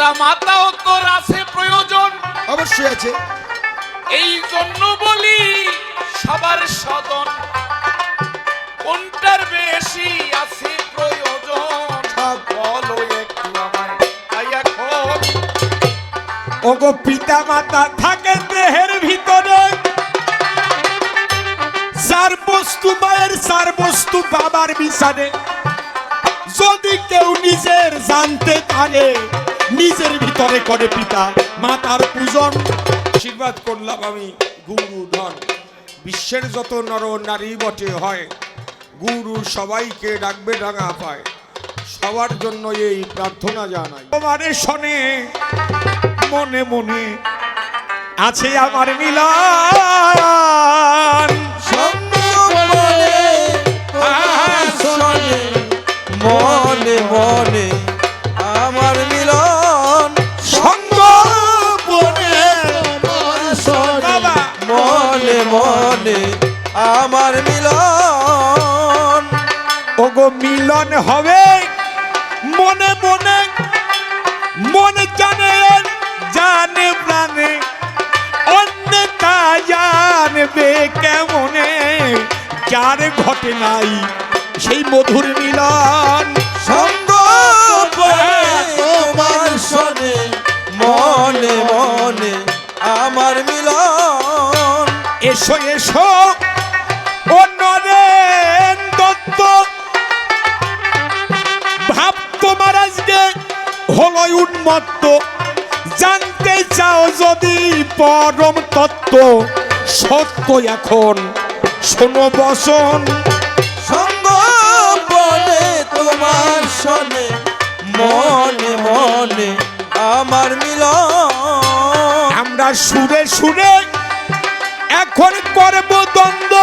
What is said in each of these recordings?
পিতা মাতাও তোর আছে প্রয়োজন। অবশ্যই আছে। এই জন্য বলি সবার সদন কোনটার বেশি আছে প্রয়োজন? বলো একটু আমায় তাই এখন। ওগো পিতা মাতা থাকে দেহের ভিতরে। সার বস্তু মায়ের সার বস্তু বাবার বিছানে যদি কেউ নিজের জানতে পারে নিজের ভিতরে করে পিতা মাতার পূজন। আশীর্বাদ করলাম আমি গুরু ধন। বিশ্বের যত নর নারী বটে হয় গুরু সবাইকে ডাকবে ডাঙা পায়। সবার জন্য এই প্রার্থনা জানাই। তোমারে শোনে মনে মনে আছে আমার মিলন। মনে মনে হবে। মনে মনে মনে জানে জানে, প্রাণে। অন্য তা জানবে কেমনে? যার ঘটে নাই, সেই মধুর মিলন। মনে মনে আমার মিলন। এসো এসো হলো উন্মত্ত। জানতে চাও যদি পরম তত্ত্ব সত্য এখন। শোনো বসন। সঙ্গ বলে তোমার শোনে মনে মনে আমার মিলন। আমরা সুরে সুরে এখন করব দ্বন্দ্ব।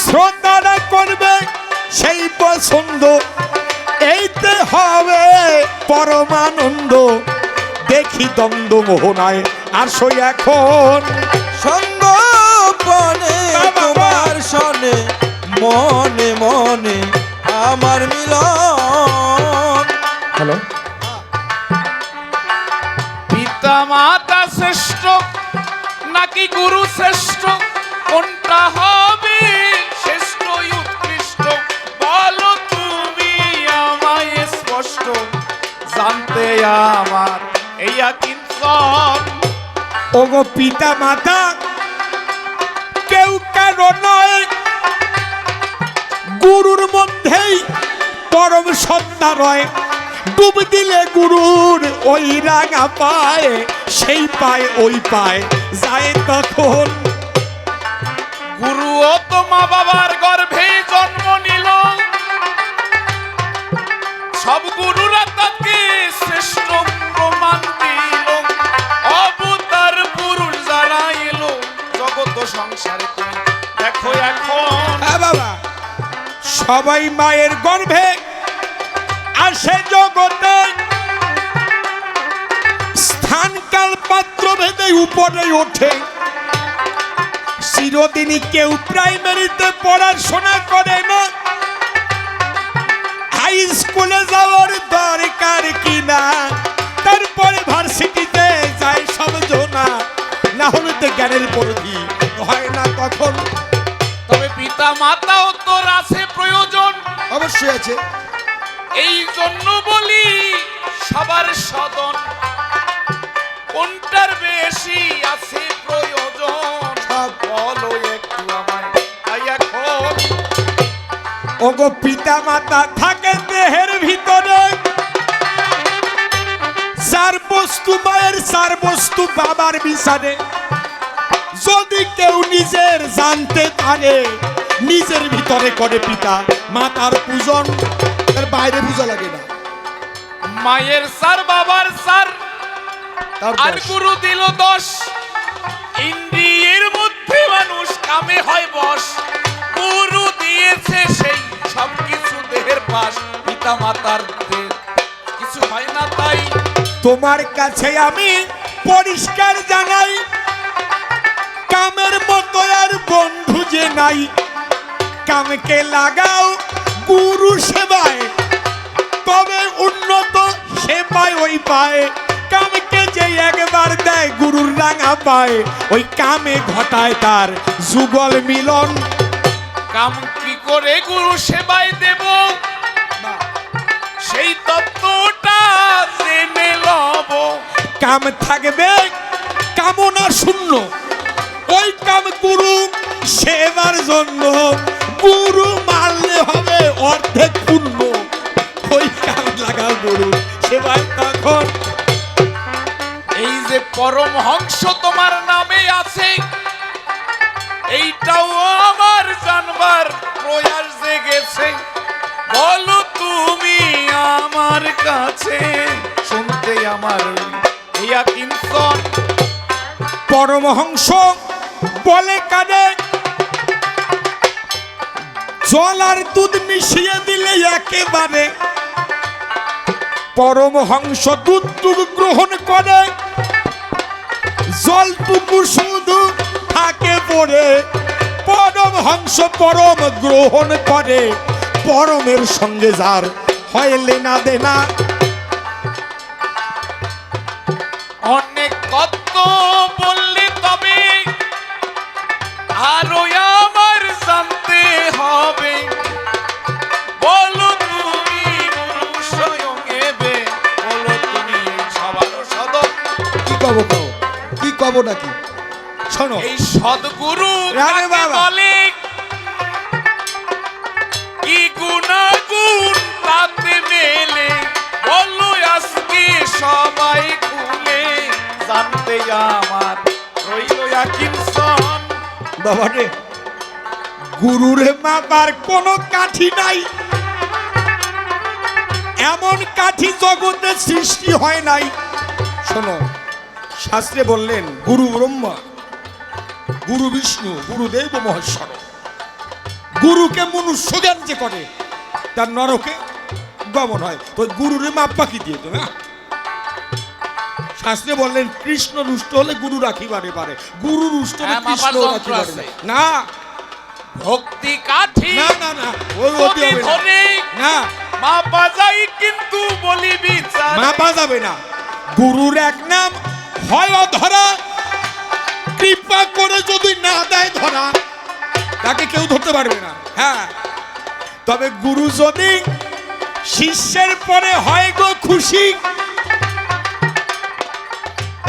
শ্রোতারা করবে সেই পছন্দ পরমানন্দ দেখি দ্বন্দ্ব মোহনায়। আসো এখন। সঙ্গ তোমার শোনে মনে মনে আমার মিলন। হ্যালো। পিতা মাতা শ্রেষ্ঠ নাকি গুরু শ্রেষ্ঠ? কোনটা হবে আমার এইয়া কিঞ্চন ওগো পিতা মাতা কেউ কারও নয় গুরুর মধ্যেই পরম সত্তা রয় ডুব দিলে গুরুর ওই রাঙা পায় সেই পায় ওই পায় যায় তখন। গুরু ও তো মা বাবার গর্ভে জন্ম নিল। সব গুরুরা সবাই মায়ের গর্ভে আসে জগতে স্থানকাল পাত্র ভেদে উপরে ওঠে। চিরদিনই কেউ প্রাইমারিতে পড়াশোনা করে না। হাই স্কুলে যাওয়ার দরকার কিনা, তারপরে ভার্সিটিতে যায় সব জনা না হলে তো জ্ঞানের পরিধি হয় না তখন তবে পিতা মাতাও আছে প্রয়োজন অবশ্যই আছে। এই জন্য বলি সবার সদন কোনটার বেশি আছে প্রয়োজন? বলো একটু আমায়। এখন ওগো পিতা মাতা থাকে দেহের ভিতরে। সার বস্তু মায়ের সার বস্তু বাবার বিছানে যদি কেউ নিজের জানতে পারে নিজের ভিতরে করে পিতা মাতার পূজন। তার বাইরে পূজা লাগে না। মায়ের সার বাবার সার আর গুরু দিল দশ ইন্দ্রিয়ের মধ্যে মানুষ কামে হয় বস গুরু দিয়েছে সেই সব কিছু দেহের পাশ পিতা মাতার কিছু হয় না তাই। তোমার কাছে আমি পরিষ্কার জানাই কামের মতো আর বন্ধু যে নাই। কামকে লাগাও গুরু সেবায়। তবে উন্নত সেবা পায়। কামকে যে একবার দেয় গুরুর রাঙা পায়। ওই কামে ঘটায় তার যুগল মিলন। কাম কি করে গুরু সেবায় দেব? সেই তত্ত্বটা জেনে লব। কাম থাকবে কামনা শূন্য। ওই কাম গুরু সেবার জন্য। গুরু মারলে হবে অর্ধেক পূর্ণ। ওই কাম লাগা গুরু সেবায় তখন। এই যে পরমহংস তোমার নামে আছে এইটাও আমার জানবার প্রয়াস জেগেছে। বলো তুমি আমার কাছে শুনতে আমার ইয়া কিনসন পরমহংস জল আর দুধ মিশিয়ে দিলে একেবারে পরমহংস দুধটুকু গ্রহণ করে। জলটুকু শুধু থাকে পড়ে। পরমহংস পরম গ্রহণ করে। পরমের সঙ্গে যার হয় লেনা দেনা। কব কও কি কব নাকি? শোনো। এই সদগুরু রানে কাকে বাবা। বলে? কি গুণাগুণ তাতে মেলে? বলো আজকে সবাই খুলে। জানতে আমার রইল কিনসন বাবা রে গুরুরে মাপার কোনো কাঠি নাই। এমন কাঠি জগতে সৃষ্টি হয় নাই। শোনো শাস্ত্রে বললেন গুরু ব্রহ্মা গুরু বিষ্ণু গুরুদেব মহেশ্বর। গুরুকে মনুষ্য জ্ঞান যে করে তার নরকে গমন হয়। তো গুরুরে মাপা কি দিয়ে তুমি শাস্ত্রে বললেন কৃষ্ণ রুষ্ট হলে গুরু রাখিবারে পারে। গুরু রুষ্ট হলে হ্যাঁ, কৃষ্ণ রাখিবারে না। ভক্তি কাঠি না না না ওই অতি হবে না। ধরে। না। কিন্তু বলি বিচার। মাপা যাবে না। গুরুর এক নাম হয় ধরা কৃপা করে যদি না দেয় ধরা, তাকে কেউ ধরতে পারবে না। হ্যাঁ। তবে গুরু যদি শিষ্যের পরে হয় গো খুশি,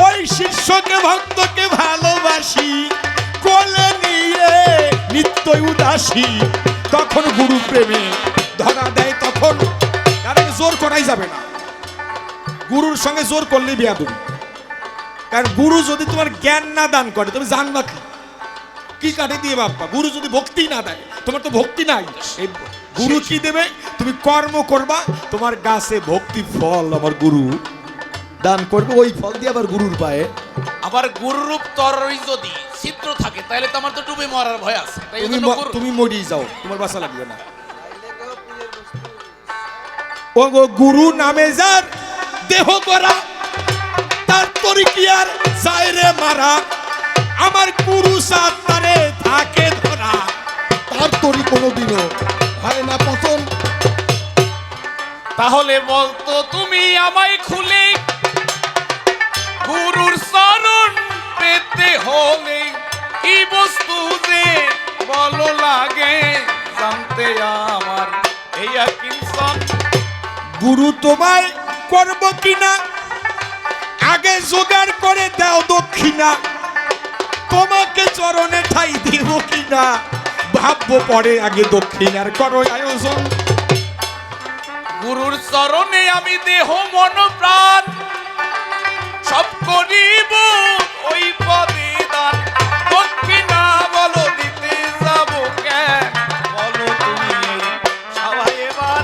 ওই শিষ্যকে, ভক্তকে ভালোবাসি, কোলে নিয়ে নিত্যই উদাসী। তখন গুরু প্রেমে ধরা দেয় তখন। তার জোর করাই যাবে না। গুরুর সঙ্গে জোর করলে বিয়া তুমি কারণ গুরু যদি তোমার জ্ঞান না দান করে তুমি জানবা কি কি কাটে দিয়ে বাপ্পা? গুরু যদি ভক্তি না দেয় তোমার তো ভক্তি নাই। এই গুরু কি দেবে? তুমি কর্ম করবা তোমার গাছে ভক্তি ফল আমার গুরু দান করবে ওই ফল দিয়ে আবার গুরুর পায়ে। আবার গুরুরূপ তরই যদি চিত্র থাকে তাহলে তো আমার তো ডুবে মরার ভয় আছে। তুমি তুমি মরিয়ে যাও তোমার বাসা লাগবে না। ও গো গুরু নামে যার দেহ করা তার তরিকিয়ার সাইরে মারা। আমার গুরু সাত্তারে থাকে ধরা। তার তরি কোনোদিনও হয় না পতন। তাহলে বলতো তুমি আমায় খুলে গুরুর চরণ পেতে হলে কি বস্তু যে বলো লাগে জানতে আমার এই কিনসন গুরু তোমায় করব কিনা আগে জোগাড় করে দাও দক্ষিণা। তোমাকে চরণে ঠাই দিব কিনা? ভাববো পরে আগে দক্ষিণার করো আয়োজন। গুরুর চরণে আমি দেহ মন প্রাণ সব করিব ওই পদে দান। দক্ষিণা বলো দিতে যাব বলো তুমি সবাই এবার।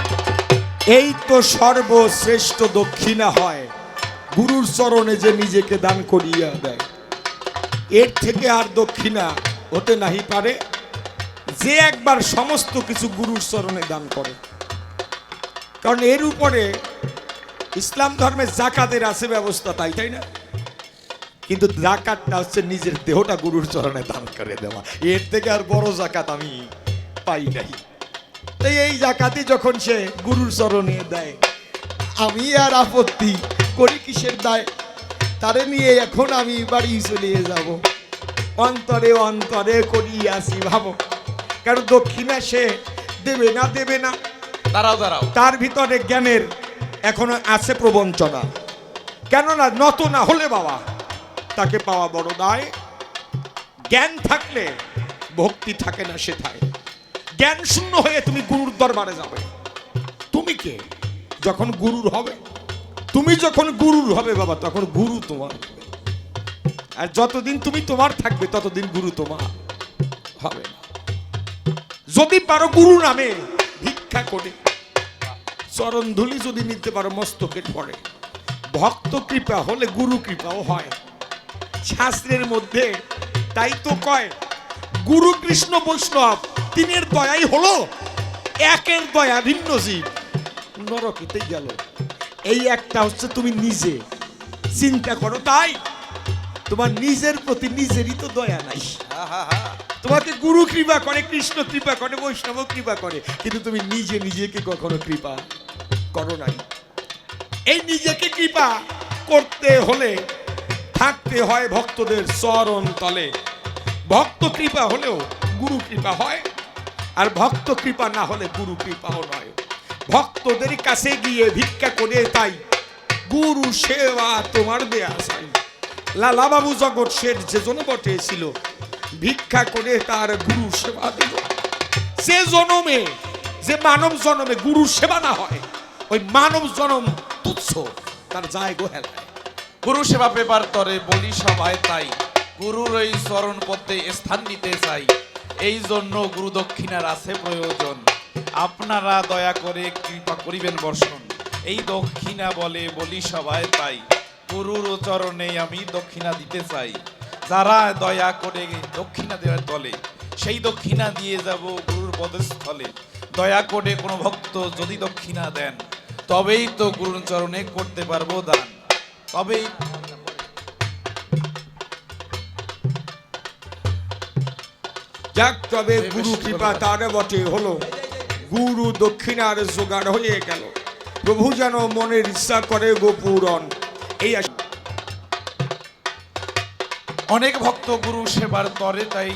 এই তো সর্বশ্রেষ্ঠ দক্ষিণা হয়। গুরুর চরণে যে নিজেকে দান করিয়া দেয়। এর থেকে আর দক্ষিণা হতে নাহি পারে। যে একবার সমস্ত কিছু গুরুর চরণে দান করে। কারণ এর উপরে ইসলাম ধর্মে জাকাতের আছে ব্যবস্থা তাই তাই না? কিন্তু জাকাতটা হচ্ছে নিজের দেহটা গুরুর চরণে দান করে দেওয়া। এর থেকে আর বড় জাকাত আমি পাই নাই তাই এই জাকাতি যখন সে গুরুর চরণে দেয়, আমি আর আপত্তি করি কিসের দায়? তারে নিয়ে এখন আমি বাড়ি চলে যাব। অন্তরে অন্তরে করি আসি ভাবো। কারণ দক্ষিণা সে দেবে না দেবে না? দাঁড়াও দাঁড়াও। তার ভিতরে জ্ঞানের এখনও আছে প্রবঞ্চনা। কেননা নত না হলে বাবা তাকে পাওয়া বড় দায়। জ্ঞান থাকলে ভক্তি থাকে না সে সেথায়। জ্ঞান শূন্য হয়ে তুমি গুরুর দরবারে যাবে। তুমি কে? যখন গুরুর হবে তুমি যখন গুরুর হবে বাবা, তখন গুরু তোমার আর যতদিন তুমি তোমার থাকবে, ততদিন গুরু তোমার হবে যদি পারো গুরু নামে ভিক্ষা করে চরণ ধুলি যদি নিতে পারো, মস্তকের পরে, ভক্ত কৃপা হলে গুরু কৃপাও হয়। শাস্ত্রের মধ্যে তাই তো কয়, গুরু কৃষ্ণ বৈষ্ণব, তিনের দয়াই হলো, একের দয়া ভিন্ন জীব। নরকেতেই গেল। এই একটা হচ্ছে তুমি নিজে। চিন্তা করো, তাই? তোমার নিজের প্রতি নিজেরই তো দয়া নাই। তোমাকে গুরু কৃপা করে, কৃষ্ণ কৃপা করে, বৈষ্ণব কৃপা করে, কিন্তু তুমি নিজে নিজেকে কখনো কৃপা করো নাই। এই নিজেকে কৃপা করতে হলে থাকতে হয় ভক্তদের চরণ তলে। ভক্ত কৃপা হলেও গুরু কৃপা হয়, আর ভক্ত কৃপা না হলে গুরু কৃপাও নয়। ভক্তদের কাছে গিয়ে ভিক্ষা করে তাই। গুরু সেবা তোমার দেয়া চাই। লালা বাবু জগৎ শেঠ যে জন বটে ছিল, ভিক্ষা করে তার গুরু সেবা দিল। সে জনমে, যে মানব জনমে গুরু সেবা না হয়, ওই মানব জনম তুচ্ছ, তার যায় গোহেলায় গুরু সেবা পেপার তরে বলি সবাই তাই, গুরুর এই চরণ পথে স্থান নিতে চাই। এই জন্য গুরু দক্ষিণার আছে প্রয়োজন। আপনারা দয়া করে কৃপা করিবেন বর্ষণ। এই দক্ষিণা বলে বলি সবাই তাই। গুরুর চরণে আমি দক্ষিণা দিতে চাই। যারা দয়া করে দক্ষিণা দেওয়ার দলে সেই দক্ষিণা দিয়ে যাব গুরুর পদস্থলে। দয়া করে কোনো ভক্ত যদি দক্ষিণা দেন তবেই তো গুরুর চরণে করতে পারব দান। তবেই যাক তবে গুরু কৃপা তার বটে হলো। গুরু দক্ষিণার জোগাড় হয়ে গেল। প্রভু যেন মনের ইচ্ছা করে গোপুরন এই অনেক ভক্ত গুরু সেবার তরে তাই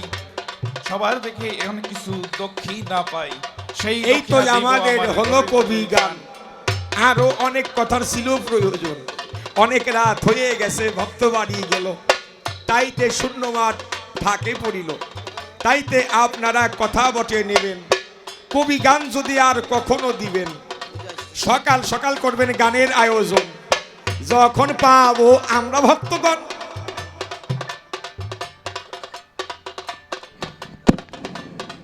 সবার দেখে এখন কিছু দক্ষিণ না পাই। সেই এই তো আমাদের হলো কবি গান আরও অনেক কথার ছিল প্রয়োজন। অনেক রাত হয়ে গেছে ভক্ত বাড়ি গেল। তাইতে শূন্য মাঠ ফাঁকে পড়িল। তাইতে আপনারা কথা বটে নেবেন। কবি গান যদি আর কখনো দিবেন? সকাল সকাল করবেন গানের আয়োজন। যখন পাবো আমরা ভক্তগণ।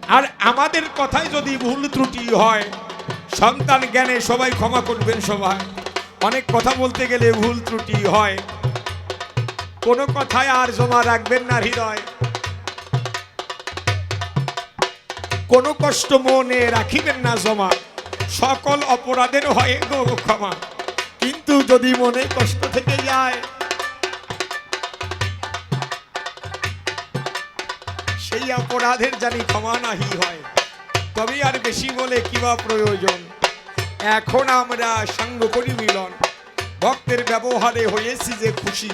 আর আমাদের কথায় যদি ভুল ত্রুটি হয়, সন্তান জ্ঞানে সবাই ক্ষমা করবেন সবাই। অনেক কথা বলতে গেলে ভুল ত্রুটি হয়। কোনো কথায় আর জমা রাখবেন না হৃদয়। কোনো কষ্ট মনে রাখিবেন না জমা। সকল অপরাধের হয় গো ক্ষমা। কিন্তু যদি মনে কষ্ট থেকে যায়, সেই অপরাধের জানি ক্ষমা নাহি হয়। তবে আর বেশি বলে কিবা প্রয়োজন? এখন আমরা সঙ্গ করি মিলন ভক্তের ব্যবহারে হয়েছি যে খুশি।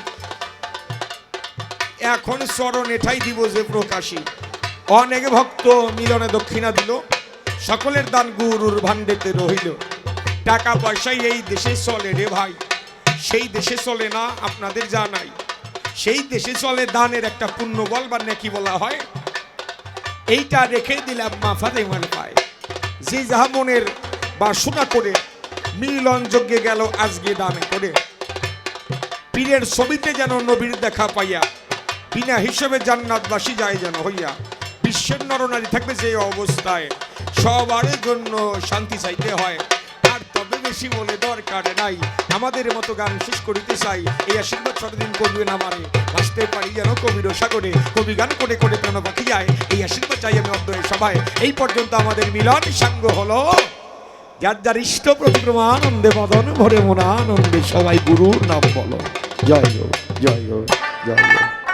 এখন চরণ এটাই দিব যে প্রকাশী অনেক ভক্ত মিলনে দক্ষিণা দিল, সকলের দান গুরুর ভান্ডেতে রহিল। টাকা পয়সাই এই দেশে চলে রে ভাই, সেই দেশে চলে না আপনাদের জানাই। সেই দেশে চলে দানের একটা পুণ্য বল বা নাকি বলা হয়। এইটা রেখে দিলাম মাফাতে মানে পায়। যে যাহা মনের বাসনা করে, মিলন যজ্ঞে গেল আজকে দানে করে। পীরের ছবিতে যেন নবীর দেখা পাইয়া, বিনা হিসেবে জান্নাতবাসী যায় যেন হইয়া। বিশ্বের নরনারী থাকবে যে অবস্থায়। সবার জন্য শান্তি চাইতে হয়। আর তবে বেশি বলে দরকার নাই। আমাদের মতো গান শেষ করিতে চাই। এই আশীর্বাদ সতদিন করবেন আমারে আসতে পারি যেন কবির সাগরে। কবি গান করে করে প্রাণ পাখি যায় এই আশীর্বাদ চাই আমি অদ্বয় সবাই এই পর্যন্ত আমাদের মিলন সাঙ্গ হলো। যার যার ইষ্ট প্রতিক্রমা আনন্দে মদন ভরে মন আনন্দে সবাই গুরুর নাম বলো। জয় গো জয় গো জয় গো